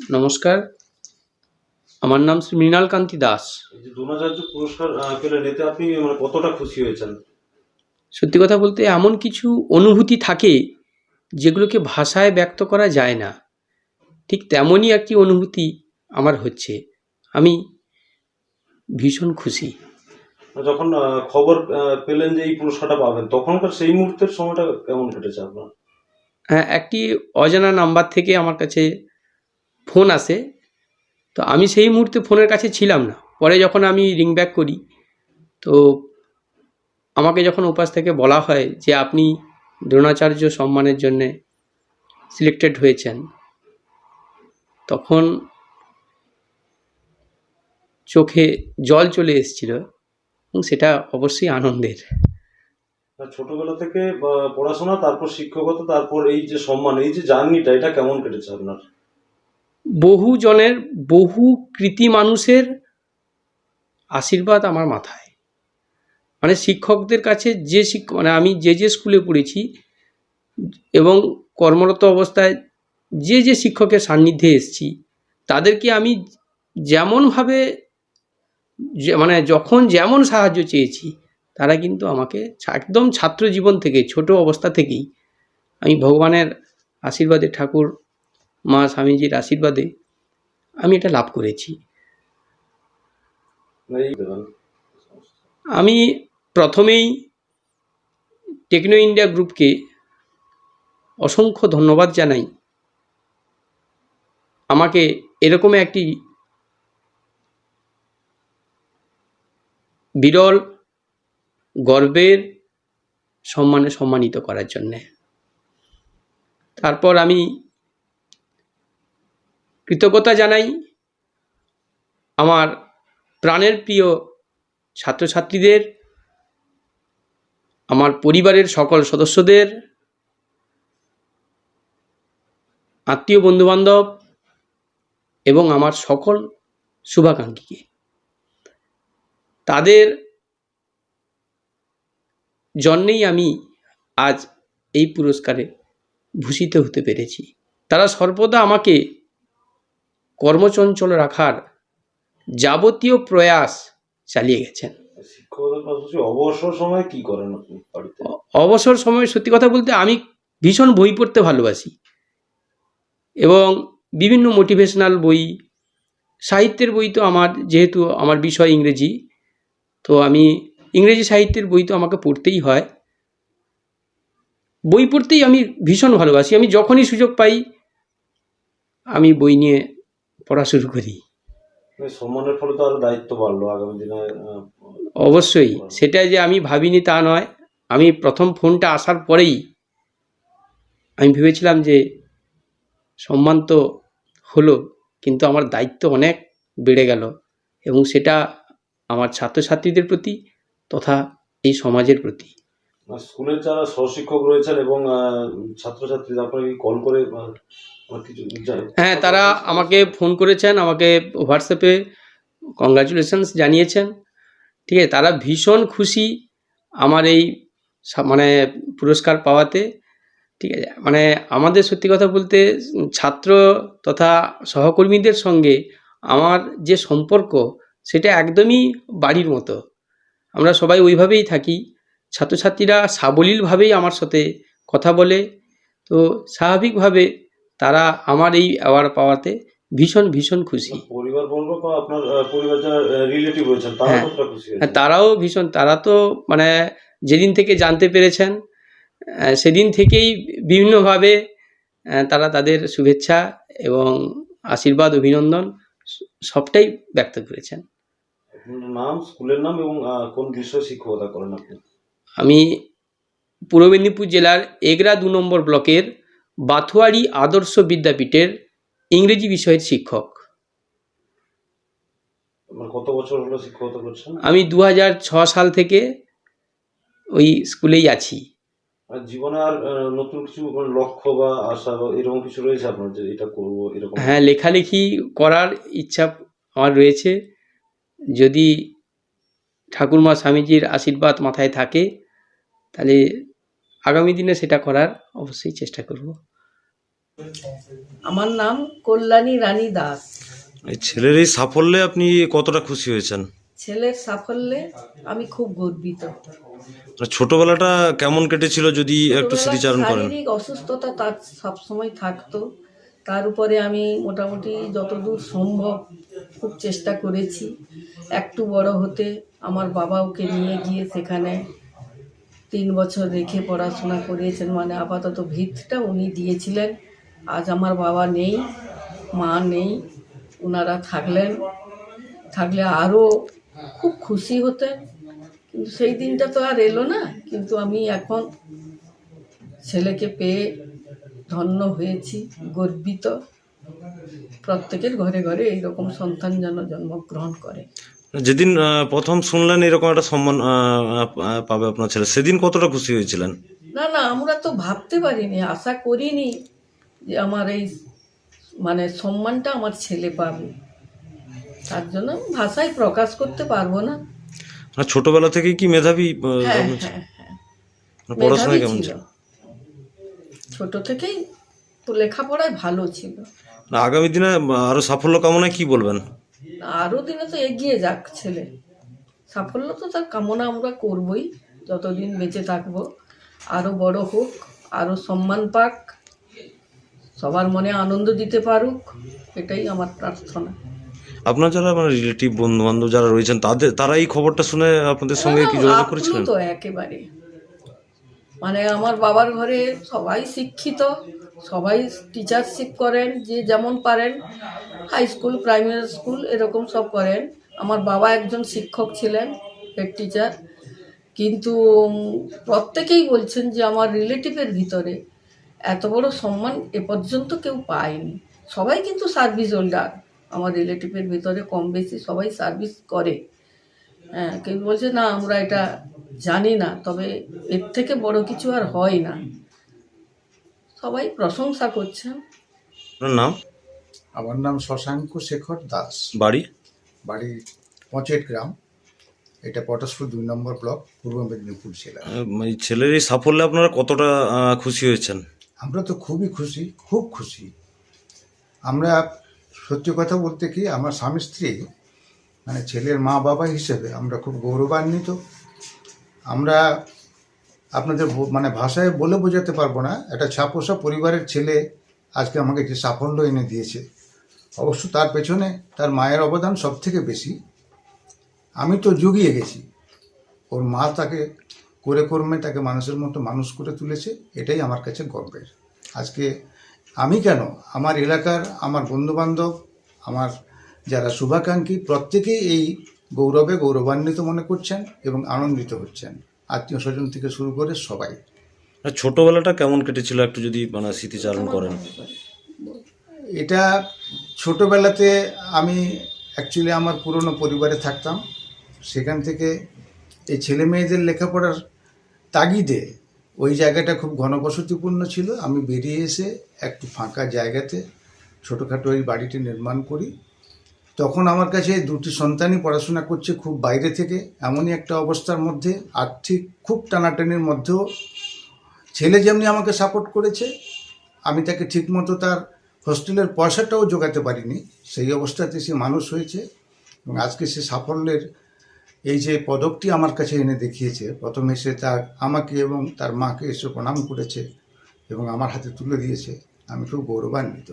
নমস্কার। আমার নাম শ্রী মৃণাল কান্তি দাস দ্রোণাচার্য পুরস্কার পেলেন এতে আপনি মানে কতটা খুশি হয়েছেন? সত্যি কথা বলতে এমন কিছু অনুভূতি থাকে যেগুলোকে ভাষায় ব্যক্ত করা যায় না। ঠিক তেমনই একটি অনুভূতি আমার হচ্ছে। আমি ভীষণ খুশি। যখন খবর পেলেন যে এই পুরস্কারটা পাবেন তখনকার সেই মুহূর্তের সময়টা কেমন কেটেছে আপনার? হ্যাঁ একটি অজানা নাম্বার থেকে আমার কাছে ফোন আসে, তো আমি সেই মুহূর্তে ফোনের কাছে ছিলাম না। পরে যখন আমি রিং ব্যাক করি, তো আমাকে যখন উপাস থেকে বলা হয় যে আপনি দ্রোণাচার্য সম্মানের জন্যে সিলেক্টেড হয়েছেন, তখন চোখে জল চলে এসেছিল এবং সেটা অবশ্যই আনন্দের। ছোটবেলা থেকে পড়াশোনা, তারপর শিক্ষকতা, তারপর এই যে সম্মান, এই যে জার্নিটা, এটা কেমন কেটেছে আপনার? বহু জনের বহু কৃতি মানুষের আশীর্বাদ আমার মাথায়। মানে শিক্ষকদের কাছে যে শিক্ষক মানে আমি যে যে স্কুলে পড়েছি এবং কর্মরত অবস্থায় যে যে শিক্ষকের সান্নিধ্যে এসেছি, তাদেরকে আমি যেমনভাবে মানে যখন যেমন সাহায্য চেয়েছি, তারা কিন্তু আমাকে একদম ছাত্র জীবন থেকে, ছোট অবস্থা থেকেই আমি ভগবানের আশীর্বাদে ঠাকুর মা স্বামীজির আশীর্বাদে আমি এটা লাভ করেছি। আমি প্রথমেই টেকনো ইন্ডিয়া গ্রুপকে অসংখ্য ধন্যবাদ জানাই। আমাকে এরকম একটি বিরল গর্বের সম্মানে সম্মানিত করার জন্যে। তারপর আমি কৃতজ্ঞতা জানাই আমার প্রাণের প্রিয় ছাত্রছাত্রীদের, আমার পরিবারের সকল সদস্যদের, আত্মীয় বন্ধুবান্ধব এবং আমার সকল শুভাকাঙ্ক্ষীকে। তাদের জন্যেই আমি আজ এই পুরস্কারে ভূষিত হতে পেরেছি। তারা সর্বদা আমাকে কর্মচঞ্চল রাখার যাবতীয় প্রয়াস চালিয়ে গেছেন। অবসর সময় কি করেন আপনি অবসর সময়ে সত্যি কথা বলতে আমি ভীষণ বই পড়তে ভালোবাসি এবং বিভিন্ন মোটিভেশনাল বই সাহিত্যের বই তো আমার যেহেতু আমার বিষয় ইংরেজি তো আমি ইংরেজি সাহিত্যের বই তো আমাকে পড়তেই হয়। বই পড়তেই আমি ভীষণ ভালোবাসি। আমি যখনই সুযোগ পাই আমি বই নিয়ে পড়া শুরু করি। সম্মানের ফলে তো আরও দায়িত্ব বাড়লো আগামী দিনে অবশ্যই সেটা যে আমি ভাবিনি তা নয়। আমি প্রথম ফোনটা আসার পরেই আমি ভেবেছিলাম যে সম্মান তো হলো কিন্তু আমার দায়িত্ব অনেক বেড়ে গেল এবং সেটা আমার ছাত্রছাত্রীদের প্রতি তথা এই সমাজের প্রতি। স্কুলের যারা সহশিক্ষক রয়েছেন এবং ছাত্রছাত্রী আপনাকে কি কল করে হ্যাঁ তারা আমাকে ফোন করেছেন, আমাকে হোয়াটসঅ্যাপে কংগ্রাচুলেশনস জানিয়েছেন। ঠিক আছে, তারা ভীষণ খুশি আমার এই মানে পুরস্কার পাওয়াতে। ঠিক আছে মানে আমাদের সত্যি কথা বলতে ছাত্র তথা সহকর্মীদের সঙ্গে আমার যে সম্পর্ক, সেটা একদমই বাড়ির মতো। আমরা সবাই ওইভাবেই থাকি। ছাত্রছাত্রীরা সাবলীলভাবেই আমার সাথে কথা বলে। তো স্বাভাবিকভাবে তারা আমার এই অ্যাওয়ার্ড পাওয়াতে ভীষণ ভীষণ খুশি। হ্যাঁ। হ্যাঁ, তারাও ভীষণ তারা তো মানে যেদিন থেকে জানতে পেরেছেন সেদিন থেকেই বিভিন্নভাবে তারা তাদের শুভেচ্ছা এবং আশীর্বাদ অভিনন্দন সবটাই ব্যক্ত করেছেন। নাম স্কুলের নাম এবং কোন বিষয়ে শিক্ষকতা করেন আপনি? আমি পূর্ব মেদিনীপুর জেলার এগরা দু নম্বর ব্লকের বাথুয়ারি আদর্শ বিদ্যাপীঠের ইংরেজি বিষয়ের শিক্ষক। আপনার কত বছর হলো শিক্ষকতা করছেন? আমি দু সাল থেকে ওই স্কুলেই আছি। জীবনে আর নতুন কিছু লক্ষ্য বা আশা এরকম কিছু রয়েছে আপনার যে এটা করব এরকম? হ্যাঁ লেখালেখি করার ইচ্ছা আমার রয়েছে। যদি ঠাকুরমা স্বামীজির আশীর্বাদ মাথায় থাকে তাহলে আগামী দিনে সেটা করার অবশ্যই চেষ্টা করব। আমার নাম কল্যাণী রানী দাস। এই ছেলের এই সাফল্যে আপনি কতটা খুশি হয়েছেন? ছেলের সাফল্যে আমি খুব গর্বিত। ছোটবেলাটা কেমন কেটেছিল যদি একটু স্মৃতিচারণ করেন? শারীরিক অসুস্থতা তার সবসময় থাকতো। তার উপরে আমি মোটামুটি যতদূর সম্ভব খুব চেষ্টা করেছি। একটু বড় হতে আমার বাবা ওকে নিয়ে গিয়ে সেখানে তিন বছর রেখে পড়াশোনা করিয়েছেন মানে আপাতত ভিতটা উনি দিয়েছিলেন। আজ আমার বাবা নেই, মা নেই ওনারা থাকলেন। থাকলে আরও খুব খুশি হতেন। কিন্তু সেই দিনটা তো আর এলো না, কিন্তু আমি এখন ছেলেকে পেয়ে ধন্য হয়েছি, গর্বিত। প্রত্যেকের ঘরে ঘরে এইরকম সন্তান যেন জন্মগ্রহণ করে। যেদিন প্রথম শুনলেন এরকম একটা সম্মান পাবে আপনার ছেলে। সেদিন কতটা খুশি হয়েছিলেন? না না আমরা তো ভাবতে পারিনি আশা করিনি যে আমার এই মানে সম্মানটা আমার ছেলে পাবে। তার জন্য ভাষায় প্রকাশ করতে পারব না। ছোটবেলা থেকেই কি মেধাবী হ্যাঁ হ্যাঁ হ্যাঁ। মানে পড়াশোনায় মেধাবী কেমন ছিল। ছোট থেকেই তো লেখাপড়ায় ভালো ছিল। আগামী দিনে আরও সাফল্য কামনায় কি বলবেন? আরও দিনে তো এগিয়ে যাক ছেলে। সাফল্য তো তার কামনা আমরা করবই যতদিন বেঁচে থাকব। আরও বড় হোক আরও সম্মান পাক সবার মনে আনন্দ দিতে পারুক এটাই আমার প্রার্থনা। আপনার যারা মানে রিলেটিভ বন্ধু বান্ধব যারা রয়েছেন তাদের তারা এই খবরটা শুনে আপনাদের সঙ্গে কি যোগাযোগ করেছিলেন? তো একেবারে। মানে আমার বাবার ঘরে সবাই শিক্ষিত সবাই টিচারশিপ করেন, যে যেমন পারেন হাই স্কুল প্রাইমারি স্কুল এরকম সব করেন। আমার বাবা একজন শিক্ষক ছিলেন হেড টিচার কিন্তু প্রত্যেকেই বলছেন যে আমার রিলেটিভের ভিতরে এত বড় সম্মান এ পর্যন্ত কেউ পায়নি। সবাই কিন্তু সার্ভিস হোল্ডার আমার রিলেটিভের ভিতরে কম বেশি সবাই সার্ভিস করে। হ্যাঁ কেউ বলছে, না, আমরা এটা জানি না। তবে এর থেকে বড় কিছু আর হয় না। সবাই প্রশংসা করছেন। আপনার নাম? আমার নাম শশাঙ্ক শেখর দাস। বাড়ি? বাড়ি পঁচেট গ্রাম। এটা পটাশপুর দুই নম্বর ব্লক পূর্ব মেদিনীপুর জেলা। আহ, মানে ছেলের এই সাফল্যে আপনারা কতটা আহ, খুশি হয়েছেন? আমরা তো খুবই খুশি খুব খুশি। আমরা সত্যি কথা বলতে কি আমার স্বামী স্ত্রী মানে ছেলের মা বাবা হিসেবে আমরা খুব গৌরবান্বিত। আমরা আপনাদের মানে ভাষায় বলে বোঝাতে পারব না। একটা ছাপোষা পরিবারের ছেলে আজকে আমাকে যে সাফল্য এনে দিয়েছে, অবশ্য তার পেছনে তার মায়ের অবদান সব থেকে বেশি। আমি তো জুগিয়ে গেছি। ওর মা তাকে করে কর্মে তাকে মানুষের মতো মানুষ করে তুলেছে, এটাই আমার কাছে গর্বের। আজকে আমি কেন? আমার এলাকার, আমার বন্ধুবান্ধব, আমার যারা শুভাকাঙ্ক্ষী, প্রত্যেকেই এই গৌরবে গৌরবান্বিত মনে করছেন এবং আনন্দিত হচ্ছেন। আত্মীয় স্বজন থেকে শুরু করে সবাই। আর ছোটবেলাটা কেমন কেটেছিল? একটু যদি মানে স্মৃতিচারণ করেন। এটা ছোটোবেলাতে আমি অ্যাকচুয়ালি আমার পুরনো পরিবারে থাকতাম। সেখান থেকে এই ছেলে মেয়েদের লেখাপড়ার তাগিদে ওই জায়গাটা খুব ঘনবসতিপূর্ণ ছিল। আমি বেরিয়ে এসে একটু ফাঁকা জায়গাতে ছোটোখাটো ওই বাড়িটি নির্মাণ করি। তখন আমার কাছে দুটি সন্তানই পড়াশোনা করছে খুব বাইরে থেকে, এমনই একটা অবস্থার মধ্যে আর্থিক খুব টানাটানির মধ্যেও ছেলে যেমনি আমাকে সাপোর্ট করেছে, আমি তাকে ঠিকমতো তার হোস্টেলের পয়সাটাও জোগাতে পারিনি, সেই অবস্থাতে সে মানুষ হয়েছে এবং আজকে সে সাফল্যের এই যে পদকটি আমার কাছে এনে দেখিয়েছে, প্রথমে সে তার আমাকে এবং তার মাকে এসে প্রণাম করেছে এবং আমার হাতে তুলে দিয়েছে, আমি খুব গৌরবান্বিত।